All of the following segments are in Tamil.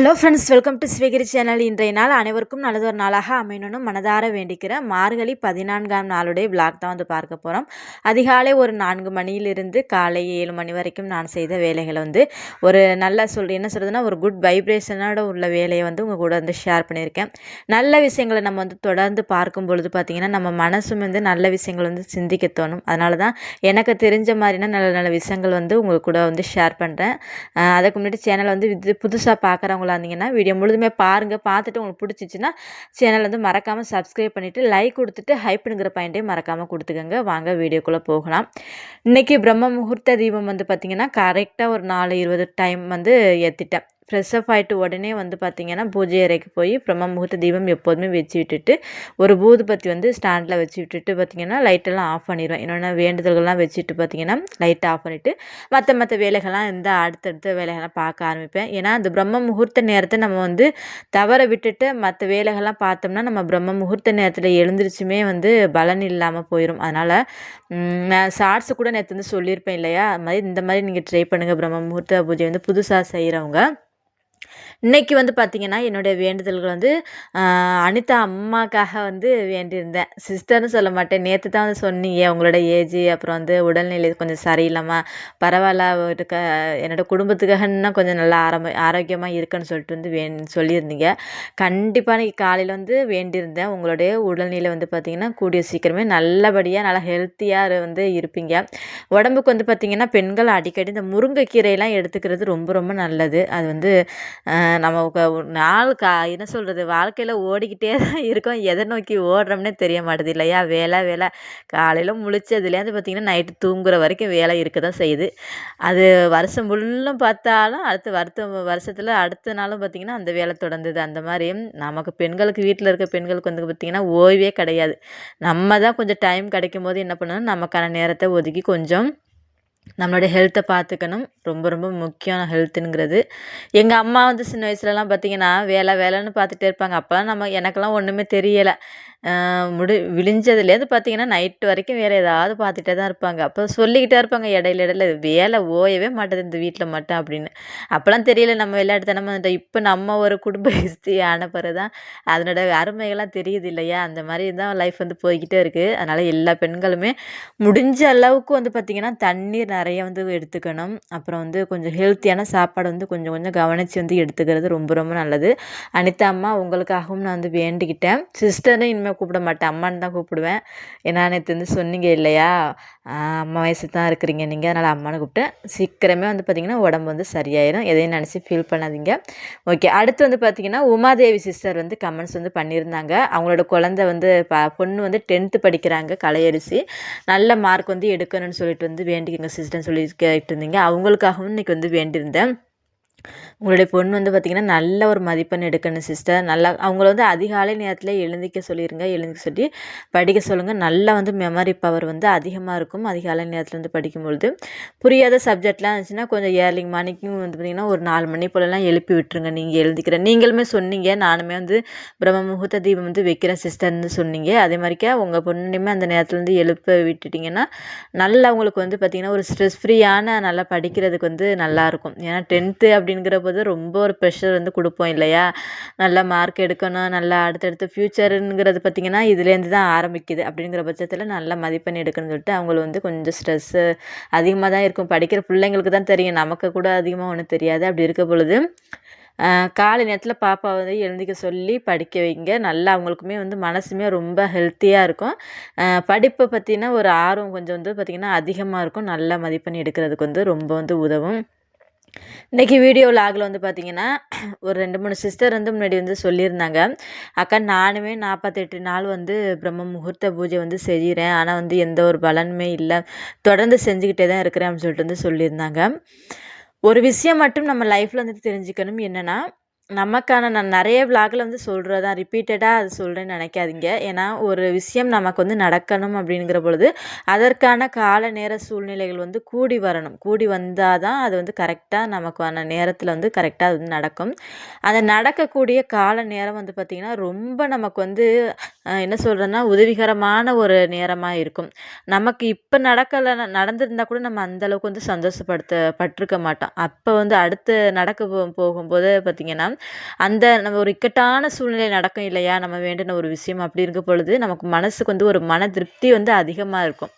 ஹலோ ஃப்ரெண்ட்ஸ் வெல்கம் டு ஸ்வீகிரி சேனல் இன்றைய நாள் அனைவருக்கும் நல்லதொரு நாளாக அமையணும்னு மனதார வேண்டிக்கிறேன் மார்கழி பதினான்காம் நாளுடைய விளாக் தான் வந்து பார்க்க போகிறோம் அதிகாலை ஒரு நான்கு மணியிலிருந்து காலை ஏழு மணி வரைக்கும் நான் செய்த வேலைகளை வந்து ஒரு நல்ல சொல் என்ன சொல்கிறதுனா ஒரு குட் வைப்ரேஷனோட உள்ள வேலையை வந்து உங்கள் கூட வந்து ஷேர் பண்ணியிருக்கேன். நல்ல விஷயங்களை நம்ம வந்து தொடர்ந்து பார்க்கும் பொழுது பார்த்திங்கன்னா நம்ம மனசும் வந்து நல்ல விஷயங்கள் வந்து சிந்திக்க தோணும். அதனால தான் எனக்கு தெரிஞ்ச மாதிரினா நல்ல நல்ல விஷயங்கள் வந்து உங்களுக்கு கூட வந்து ஷேர் பண்ணுறேன் அதுக்கு முன்னாடி சேனலை வந்து இது புதுசாக பார்க்குறவங்கள பார்க்குறவங்களா இருந்தீங்கன்னா வீடியோ முழுதுமே பாருங்கள் பார்த்துட்டு உங்களுக்கு பிடிச்சிச்சின்னா சேனல் வந்து மறக்காமல் சப்ஸ்கிரைப் பண்ணிவிட்டு லைக் கொடுத்துட்டு ஹைப்புங்கிற பாயிண்ட்டையும் மறக்காமல் கொடுத்துக்கோங்க. வாங்க வீடியோக்குள்ளே போகலாம். இன்றைக்கி பிரம்ம முகூர்த்த தீபம் வந்து பார்த்திங்கன்னா கரெக்டாக ஒரு நாலு இருபது டைம் வந்து ஏற்றிட்டேன் ஃப்ரெஷ் அப் ஆகிட்டு உடனே வந்து பார்த்திங்கன்னா பூஜை அறைக்கு போய் பிரம்ம முகூர்த்த தீபம் எப்போதுமே வச்சு விட்டுட்டு ஒரு பூதுபத்தி வந்து ஸ்டாண்டில் வச்சு விட்டுட்டு பார்த்திங்கன்னா லைட்டெல்லாம் ஆஃப் பண்ணிடுவேன் என்னென்ன வேண்டுதல்கள்லாம் வச்சுட்டு பார்த்திங்கன்னா லைட்டை ஆஃப் பண்ணிவிட்டு மற்ற மற்ற வேலைகள்லாம் இந்த அடுத்தடுத்த வேலைகள்லாம் பார்க்க ஆரம்பிப்பேன். ஏன்னா அந்த பிரம்ம முகூர்த்த நேரத்தை நம்ம வந்து தவற விட்டுட்டு மற்ற வேலைகள்லாம் பார்த்தோம்னா நம்ம பிரம்ம முகூர்த்த நேரத்தில் எழுந்திரிச்சுமே வந்து பலன் இல்லாமல் போயிடும் அதனால் நான் ஷார்ட்ஸு கூட நேற்று வந்து சொல்லியிருப்பேன் இல்லையா? அது மாதிரி இந்த மாதிரி நீங்கள் ட்ரை பண்ணுங்கள் பிரம்ம முகூர்த்த பூஜை வந்து புதுசாக செய்கிறவங்க இன்றைக்கி வந்து பார்த்திங்கன்னா என்னுடைய வேண்டுதல்கள் வந்து அனிதா அம்மாக்காக வந்து வேண்டியிருந்தேன். சிஸ்டர்னு சொல்ல மாட்டேன். நேற்று தான் வந்து சொன்னீங்க உங்களோட ஏஜ் அப்புறம் வந்து உடல்நிலை கொஞ்சம் சரியில்லாமல் பரவாயில்ல இருக்க என்னோடய குடும்பத்துக்காகன்னா இன்னும் கொஞ்சம் நல்லா ஆரம்ப ஆரோக்கியமாக இருக்குன்னு சொல்லிட்டு வந்து வே சொல்லியிருந்தீங்க. கண்டிப்பாக இன்றைக்கி காலையில் வந்து வேண்டியிருந்தேன். உங்களுடைய உடல்நிலை வந்து பார்த்திங்கன்னா கூடிய சீக்கிரமே நல்லபடியாக நல்லா ஹெல்த்தியாக வந்து இருப்பீங்க. உடம்புக்கு வந்து பார்த்திங்கன்னா பெண்கள் அடிக்கடி இந்த முருங்கைக்கீரையெல்லாம் எடுத்துக்கிறது ரொம்ப ரொம்ப நல்லது. அது வந்து நம்ம நாள் கா என்ன சொல்கிறது வாழ்க்கையில் ஓடிக்கிட்டே தான் இருக்கோம். எதை நோக்கி ஓடுறோம்னே தெரிய மாட்டுது இல்லையா? வேலை வேலை. காலையில் முழிச்சதுலேருந்து பார்த்திங்கன்னா நைட்டு தூங்குற வரைக்கும் வேலை இருக்க தான் செய்யுது. அது வருஷம் ஃபுல்லும் பார்த்தாலும் அடுத்த வருத்த வருஷத்தில் அடுத்த நாளும் பார்த்திங்கன்னா அந்த வேலை தொடர்ந்தது. அந்த மாதிரி நமக்கு பெண்களுக்கு வீட்டில் இருக்க பெண்களுக்கு வந்து பார்த்திங்கன்னா ஓய்வே கிடையாது. நம்ம தான் கொஞ்சம் டைம் கிடைக்கும் போது என்ன பண்ணணும் நமக்கான நேரத்தை ஒதுக்கி கொஞ்சம் நம்மளுடைய ஹெல்த்தை பார்த்துக்கணும் ரொம்ப ரொம்ப முக்கியம் ஹெல்த்துங்கிறது எங்கள் அம்மா வந்து சின்ன வயசுலலாம் பார்த்திங்கன்னா வேலை வேலைன்னு பார்த்துட்டே இருப்பாங்க. அப்போலாம் நம்ம எனக்கெல்லாம் ஒன்றுமே தெரியலை. முடி விழிஞ்சதுலேருந்து பார்த்தீங்கன்னா நைட்டு வரைக்கும் வேறு ஏதாவது பார்த்துட்டே தான் இருப்பாங்க. அப்போ சொல்லிக்கிட்டே இருப்பாங்க இடையில இடையில வேலை ஓயவே மாட்டேது இந்த வீட்டில் மட்டும் அப்படின்னு. அப்போலாம் தெரியல நம்ம விளையாட்டுத்தனமாக வந்துட்டோம். இப்போ நம்ம ஒரு குடும்ப ஹிஸ்ட்ரி ஆன பிறகு தான் அதனோட அருமைகள்லாம் தெரியுது இல்லையா? அந்த மாதிரி தான் லைஃப் வந்து போய்கிட்டே இருக்குது அதனால் எல்லா பெண்களுமே முடிஞ்ச அளவுக்கு வந்து பார்த்திங்கன்னா தண்ணீர் நிறைய வந்து எடுத்துக்கணும். அப்புறம் வந்து கொஞ்சம் ஹெல்த்தியான சாப்பாடு வந்து கொஞ்சம் கொஞ்சம் கவனித்து வந்து எடுத்துக்கிறது ரொம்ப ரொம்ப நல்லது. அனிதா அம்மா உங்களுக்காகவும் நான் வந்து வேண்டிக்கிட்டேன். சிஸ்டரும் இனிமேல் கூப்பிட மாட்டேன். அம்மான்னு தான் கூப்பிடுவேன். ஏன்னா நேற்று வந்து சொன்னீங்க இல்லையா? அம்மா வயசு தான் இருக்கிறீங்க நீங்கள் அதனால் அம்மானு கூப்பிட்டேன். சீக்கிரமே வந்து பார்த்திங்கன்னா உடம்பு வந்து சரியாயிடும் எதையும் நினச்சி ஃபீல் பண்ணாதீங்க. ஓகே அடுத்து வந்து பார்த்திங்கன்னா உமாதேவி சிஸ்டர் வந்து கமெண்ட்ஸ் வந்து பண்ணியிருந்தாங்க. அவங்களோட குழந்தை வந்து ப பொண்ணு வந்து டென்த்து படிக்கிறாங்க கலையரிசி. நல்ல மார்க் வந்து எடுக்கணும்னு சொல்லிட்டு வந்து வேண்டிக்கங்க சிஸ்டர்னு சொல்லி கேட்டு இருந்தீங்க அவங்களுக்காகவும் இன்றைக்கி வந்து வேண்டியிருந்தேன். உங்களுடைய பொண்ணு வந்து பார்த்திங்கன்னா நல்ல ஒரு மதிப்பெண் எடுக்கணும் சிஸ்டர் நல்லா அவங்கள வந்து அதிகாலை நேரத்தில் எழுந்திக்க சொல்லிடுங்க எழுந்திக்க சொல்லி படிக்க சொல்லுங்கள் நல்லா வந்து மெமரி பவர் வந்து அதிகமாக இருக்கும் அதிகாலை நேரத்தில் வந்து படிக்கும்பொழுது. புரியாத சப்ஜெக்ட்லாம் இருந்துச்சுன்னா கொஞ்சம் ஏர்லிங் மணிக்கும் வந்து பார்த்திங்கன்னா ஒரு நாலு மணி போலலாம் எழுப்பி விட்டுருங்க நீங்கள் எழுந்திக்கிற. நீங்களுமே சொன்னீங்க நானுமே வந்து பிரம்ம முகூர்த்த தீபம் வந்து வைக்கிறேன் சிஸ்டர்னு சொன்னீங்க. அதே மாதிரிக்கா உங்கள் பொண்ணுமே அந்த நேரத்தில் வந்து எழுப்ப விட்டுட்டிங்கன்னா நல்லா அவங்களுக்கு வந்து பார்த்திங்கன்னா ஒரு ஸ்ட்ரெஸ் ஃப்ரீயான நல்லா படிக்கிறதுக்கு வந்து நல்லாயிருக்கும் ஏன்னா டென்த்து அப்படிங்கிற போது ரொம்ப ஒரு ப்ரெஷர் வந்து கொடுப்போம் இல்லையா? நல்லா மார்க் எடுக்கணும் நல்லா அடுத்தடுத்து ஃப்யூச்சருங்கிறது பார்த்திங்கன்னா இதுலேருந்து தான் ஆரம்பிக்குது. அப்படிங்கிற பட்சத்தில் நல்லா மதிப்பெண் எடுக்கணும்னு சொல்லிட்டு அவங்களுக்கு வந்து கொஞ்சம் ஸ்ட்ரெஸ்ஸு அதிகமாக தான் இருக்கும். படிக்கிற பிள்ளைங்களுக்கு தான் தெரியும். நமக்கு கூட அதிகமாக ஒன்றும் தெரியாது. அப்படி இருக்க பொழுது காலை நேரத்தில் பாப்பா வந்து எழுந்திக்க சொல்லி படிக்க வைங்க. நல்லா அவங்களுக்குமே வந்து மனசுமே ரொம்ப ஹெல்த்தியாக இருக்கும். படிப்பை பற்றின ஒரு ஆர்வம் கொஞ்சம் வந்து பார்த்திங்கன்னா அதிகமாக இருக்கும். நல்லா மதிப்பெண் எடுக்கிறதுக்கு வந்து ரொம்ப வந்து உதவும். இன்றைக்கி வீடியோ லாகில் வந்து பார்த்திங்கன்னா ஒரு ரெண்டு மூணு சிஸ்டர் வந்து முன்னாடி வந்து சொல்லியிருந்தாங்க. அக்கா நானுமே நாற்பத்தெட்டு நாள் வந்து பிரம்ம முகூர்த்த பூஜை வந்து செய்கிறேன். ஆனால் வந்து எந்த ஒரு பலனுமே இல்லை. தொடர்ந்து செஞ்சுக்கிட்டே தான் இருக்கிறேன் அப்படின்னு சொல்லிட்டு வந்து சொல்லியிருந்தாங்க. ஒரு விஷயம் மட்டும் நம்ம லைஃப்பில் வந்து தெரிஞ்சுக்கணும். என்னென்னா நமக்கான நான் நிறைய விலாகில் வந்து சொல்கிறது தான் ரிப்பீட்டடாக அது சொல்கிறேன்னு நினைக்காதீங்க. ஏன்னா ஒரு விஷயம் நமக்கு வந்து நடக்கணும் அப்படிங்கிற பொழுது அதற்கான கால நேர சூழ்நிலைகள் வந்து கூடி வரணும். கூடி வந்தால் தான் அது வந்து கரெக்டாக நமக்கான நேரத்தில் வந்து கரெக்டாக அது வந்து நடக்கும். அந்த நடக்கக்கூடிய கால நேரம் வந்து பார்த்திங்கன்னா ரொம்ப நமக்கு வந்து என்ன சொல்கிறேன்னா உதவிகரமான ஒரு நேரமாக இருக்கும். நமக்கு இப்போ நடக்கலை நடந்திருந்தால் கூட நம்ம அந்தளவுக்கு வந்து சந்தோஷப்படுத்த பட்டிருக்க மாட்டோம். அப்போ வந்து அடுத்து நடக்க போகும்போது பார்த்திங்கன்னா அந்த நம்ம ஒரு இக்கட்டான சூழ்நிலை நடக்கும் இல்லையா? நம்ம வேண்டின ஒரு விஷயம் அப்படி இருக்க பொழுது நமக்கு மனசுக்கு வந்து ஒரு மன திருப்தி வந்து அதிகமாக இருக்கும்.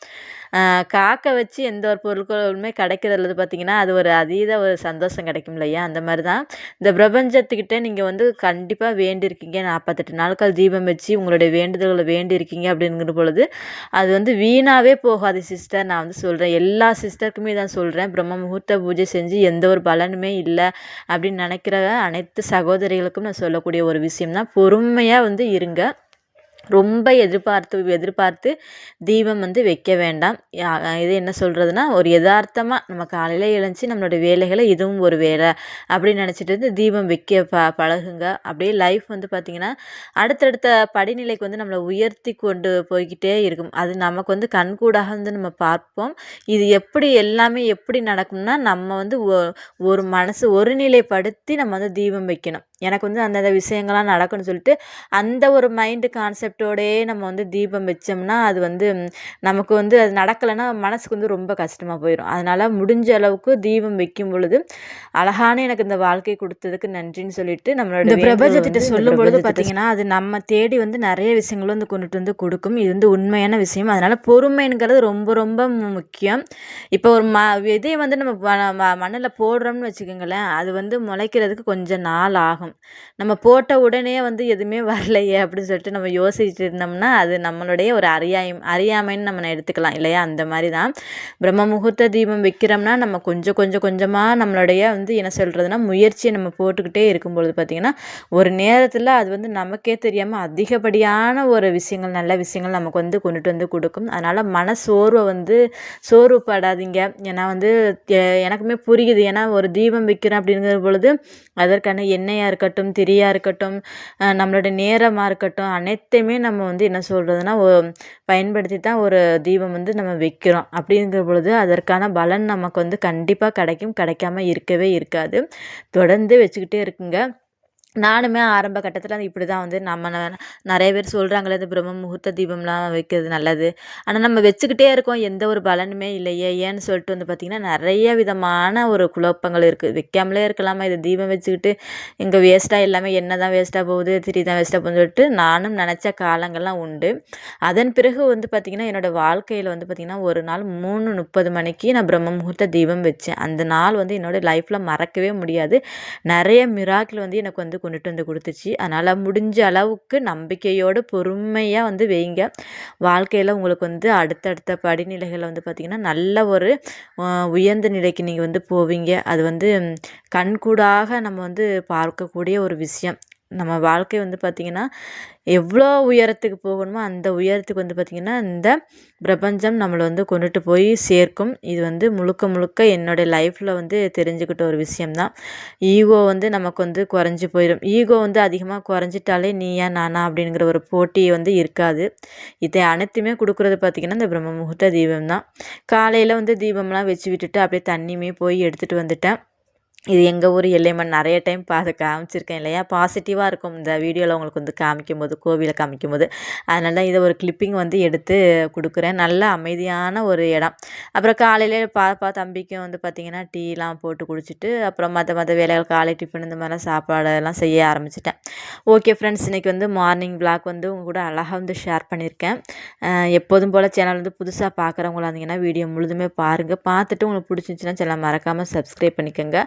காக்க வச்சு எந்த ஒரு பொருட்களுமே கிடைக்கிறதுல பார்த்திங்கன்னா அது ஒரு அதீத ஒரு சந்தோஷம் கிடைக்கும் இல்லையா அந்த மாதிரி தான் இந்த பிரபஞ்சத்துக்கிட்ட நீங்கள் வந்து கண்டிப்பாக வேண்டியிருக்கீங்க. நாற்பத்தெட்டு நாட்கள் தீபம் வச்சு உங்களுடைய வேண்டுதல்களை வேண்டியிருக்கீங்க அப்படிங்கிற பொழுது அது வந்து வீணாகவே போகாது சிஸ்டர். நான் வந்து சொல்கிறேன் எல்லா சிஸ்டருக்குமே தான் சொல்கிறேன் பிரம்ம முகூர்த்த பூஜை செஞ்சு எந்த ஒரு பலனுமே இல்லை அப்படின்னு நினைக்கிற அனைத்து சகோதரிகளுக்கும் நான் சொல்லக்கூடிய ஒரு விஷயம் தான் பொறுமையாக வந்து இருங்க. ரொம்ப எதிர்பார்த்து எதிர்பார்த்து தீபம் வந்து வைக்க வேண்டாம். இது என்ன சொல்கிறதுனா ஒரு யதார்த்தமாக நம்ம காலையில் எழுந்துச்சி நம்மளோட வேலைகளை இதுவும் ஒரு வேலை அப்படின்னு நினச்சிட்டு வந்து தீபம் வைக்க ப பழகுங்க. அப்படியே லைஃப் வந்து பார்த்திங்கன்னா அடுத்தடுத்த படிநிலைக்கு வந்து நம்மளை உயர்த்தி கொண்டு போய்கிட்டே இருக்கும். அது நமக்கு வந்து கண்கூடாக வந்து நம்ம பார்ப்போம். இது எப்படி எல்லாமே எப்படி நடக்கும்னா நம்ம வந்து ஒரு மனசு ஒருநிலைப்படுத்தி நம்ம வந்து தீபம் வைக்கணும். எனக்கு வந்து அந்தந்த விஷயங்கள்லாம் நடக்கும்னு சொல்லிட்டு அந்த ஒரு மைண்டு கான்செப்டோடையே நம்ம வந்து தீபம் வச்சோம்னா அது வந்து நமக்கு வந்து அது நடக்கலைன்னா மனசுக்கு வந்து ரொம்ப கஷ்டமாக போயிடும் அதனால் முடிஞ்ச அளவுக்கு தீபம் வைக்கும் பொழுது அழகான எனக்கு இந்த வாழ்க்கை கொடுத்ததுக்கு நன்றின்னு சொல்லிட்டு நம்மளோட பிரபஞ்சத்திட்ட சொல்லும் பொழுது பார்த்தீங்கன்னா அது நம்ம தேடி வந்து நிறைய விஷயங்களும் வந்து கொண்டுட்டு வந்து கொடுக்கும். இது வந்து உண்மையான விஷயம். அதனால் பொறுமைங்கிறது ரொம்ப ரொம்ப முக்கியம். இப்போ ஒரு ம விதையை வந்து நம்ம மண்ணில் போடுறோம்னு வச்சுக்கோங்களேன் அது வந்து முளைக்கிறதுக்கு கொஞ்சம் நாள் ஆகும். நம்ம போட்ட உடனே வந்து எதுவுமே வரலையே அப்படின்னு சொல்லிட்டு நம்ம யோசிச்சுட்டு இருந்தோம்னா அது நம்மளுடைய ஒரு அறியாயம் அறியாமைன்னு நம்ம எடுத்துக்கலாம் இல்லையா? அந்த மாதிரி தான் பிரம்ம முகூர்த்த தீபம் வைக்கிறோம்னா நம்ம கொஞ்சம் கொஞ்சம் கொஞ்சமாக நம்மளுடைய வந்து என்ன சொல்கிறதுனா முயற்சியை நம்ம போட்டுக்கிட்டே இருக்கும்பொழுது பார்த்திங்கன்னா ஒரு நேரத்தில் அது வந்து நமக்கே தெரியாமல் அதிகப்படியான ஒரு விஷயங்கள் நல்ல விஷயங்கள் நமக்கு வந்து கொண்டுட்டு வந்து கொடுக்கும். அதனால் மன சோர்வை வந்து சோர்வுப்படாதீங்க ஏன்னா வந்து எனக்குமே புரியுது. ஏன்னா ஒரு தீபம் வைக்கிறேன் அப்படிங்கிற பொழுது அதற்கான எண்ணெயாக இருக்கட்டும் திரியாக இருக்கட்டும் நம்மளோட நேரமாக இருக்கட்டும் அனைத்தையுமே நம்ம வந்து என்ன சொல்கிறதுனா பயன்படுத்தி தான் ஒரு தீபம் வந்து நம்ம வைக்கிறோம். அப்படிங்கிற பொழுது அதற்கான பலன் நமக்கு வந்து கண்டிப்பாக கிடைக்கும். கிடைக்காம இருக்கவே இருக்காது. தொடர்ந்து வச்சுக்கிட்டே இருக்குங்க. நானுமே ஆரம்ப கட்டத்தில் இப்படி தான் வந்து நம்ம நிறைய பேர் சொல்கிறாங்களே இந்த பிரம்ம முகூர்த்த தீபம்லாம் வைக்கிறது நல்லது. ஆனால் நம்ம வச்சுக்கிட்டே இருக்கோம் எந்த ஒரு பலனுமே இல்லையே ஏன்னு சொல்லிட்டு வந்து பார்த்திங்கன்னா நிறைய விதமான ஒரு குழப்பங்கள் இருக்குது வைக்காமலே இருக்கலாமா இது தீபம் வச்சுக்கிட்டு இங்கே வேஸ்ட்டாக எல்லாமே என்ன தான் வேஸ்ட்டாக போகுது திரி தான் வேஸ்ட்டாக போகுதுன்னு சொல்லிட்டு நானும் நினச்ச காலங்கள்லாம் உண்டு. அதன் பிறகு வந்து பார்த்திங்கன்னா என்னோடய வாழ்க்கையில் வந்து பார்த்திங்கன்னா ஒரு நாள் மூணு முப்பது மணிக்கு நான் பிரம்ம முகூர்த்த தீபம் வச்சேன். அந்த நாள் வந்து என்னோடய லைஃப்பில் மறக்கவே முடியாது. நிறைய மிராக்கில் வந்து எனக்கு வந்து கொண்டுட்டு வந்து கொடுத்துச்சு. அதனால் முடிஞ்ச அளவுக்கு நம்பிக்கையோடு பொறுமையாக வந்து வைங்க. வாழ்க்கையில் உங்களுக்கு வந்து அடுத்தடுத்த படிநிலைகளை வந்து பார்த்திங்கன்னா நல்ல ஒரு உயர்ந்த நிலைக்கு நீங்கள் வந்து போவீங்க. அது வந்து கண்கூடாக நம்ம வந்து பார்க்கக்கூடிய ஒரு விஷயம். நம்ம வாழ்க்கை வந்து பார்த்திங்கன்னா எவ்வளோ உயரத்துக்கு போகணுமோ அந்த உயரத்துக்கு வந்து பார்த்திங்கன்னா இந்த பிரபஞ்சம் நம்மளை வந்து கொண்டுட்டு போய் சேர்க்கும். இது வந்து முழுக்க முழுக்க என்னுடைய லைஃப்பில் வந்து தெரிஞ்சுக்கிட்ட ஒரு விஷயம்தான். ஈகோ வந்து நமக்கு வந்து குறைஞ்சி போயிடும் ஈகோ வந்து அதிகமாக குறைஞ்சிட்டாலே நீயா நானா அப்படிங்கிற ஒரு போட்டி வந்து இருக்காது. இதை அனைத்துமே கொடுக்குறது பார்த்திங்கன்னா இந்த பிரம்ம முகூர்த்த தீபம் தான் காலையில் வந்து தீபம்லாம் வச்சு விட்டுட்டு அப்படியே தண்ணியுமே போய் எடுத்துகிட்டு வந்துட்டேன். இது எங்கள் ஊர் எல்லைமன் நிறைய டைம் பார்த்து காமிச்சிருக்கேன் இல்லையா? பாசிட்டிவாக இருக்கும். இந்த வீடியோவில் உங்களுக்கு வந்து காமிக்கும் போது கோவிலை காமிக்கும் போது அதனால இதை ஒரு கிளிப்பிங் வந்து எடுத்து கொடுக்குறேன். நல்ல அமைதியான ஒரு இடம். அப்புறம் காலையிலே பாப்பா தம்பிக்கும் வந்து பார்த்திங்கன்னா டீலாம் போட்டு குடிச்சிட்டு அப்புறம் மற்ற மற்ற வேலைகள் காலை டிஃபன் இந்த மாதிரிலாம் சாப்பாடெல்லாம் செய்ய ஆரம்பிச்சிட்டேன். ஓகே ஃப்ரெண்ட்ஸ் இன்றைக்கி வந்து மார்னிங் பிளாக் வந்து உங்கள் கூட அழகாக வந்து ஷேர் பண்ணியிருக்கேன். எப்போதும் போல் சேனல் வந்து புதுசாக பார்க்குறவங்களா இருந்தீங்கன்னா வீடியோ முழுதுமே பாருங்கள் பார்த்துட்டு உங்களுக்கு பிடிச்சிருந்துச்சின்னா சேனல் மறக்காமல் சப்ஸ்கிரைப் பண்ணிக்கோங்க.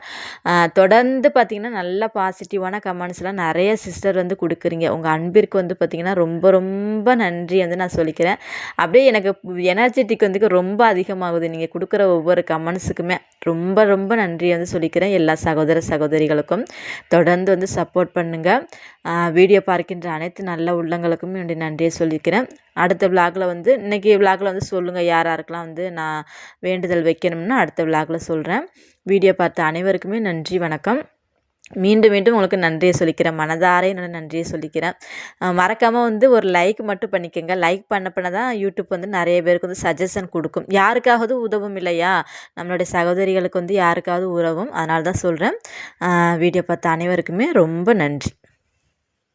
தொடர்ந்து பார்த்திங்கன்னா நல்ல பாசிட்டிவான கமெண்ட்ஸ்லாம் நிறைய சிஸ்டர் வந்து கொடுக்குறீங்க. உங்கள் அன்பிற்கு வந்து பார்த்திங்கன்னா ரொம்ப ரொம்ப நன்றி வந்து நான் சொல்லிக்கிறேன். அப்படியே எனக்கு எனர்ஜெட்டிக் வந்து ரொம்ப அதிகமாகுது. நீங்கள் கொடுக்குற ஒவ்வொரு கமெண்ட்ஸுக்குமே ரொம்ப ரொம்ப நன்றி வந்து சொல்லிக்கிறேன் எல்லா சகோதர சகோதரிகளுக்கும். தொடர்ந்து வந்து சப்போர்ட் பண்ணுங்கள் வீடியோ பார்க்கின்ற அனைத்து நல்ல உள்ளங்களுக்கும் என்னுடைய நன்றியை சொல்லிக்கிறேன். அடுத்த விளாகில் வந்து இன்றைக்கி விளாகில் வந்து சொல்லுங்கள் யார் யாருக்கெல்லாம் வந்து நான் வேண்டுதல் வைக்கணும்னு அடுத்த விளாகில் சொல்கிறேன் வீடியோ பார்த்த அனைவருக்குமே நன்றி வணக்கம். மீண்டும் மீண்டும் உங்களுக்கு நன்றியை சொல்லிக்கிறேன் மனதாரே என்னோட நன்றியை சொல்லிக்கிறேன். மறக்காமல் வந்து ஒரு லைக் மட்டும் பண்ணிக்கோங்க. லைக் பண்ண பண்ண தான் யூடியூப் வந்து நிறைய பேருக்கு வந்து சஜஷன் கொடுக்கும். யாருக்காவது உதவும் இல்லையா? நம்மளுடைய சகோதரிகளுக்கு வந்து யாருக்காவது உதவும். அதனால தான் சொல்கிறேன் வீடியோ பார்த்த அனைவருக்குமே ரொம்ப நன்றி.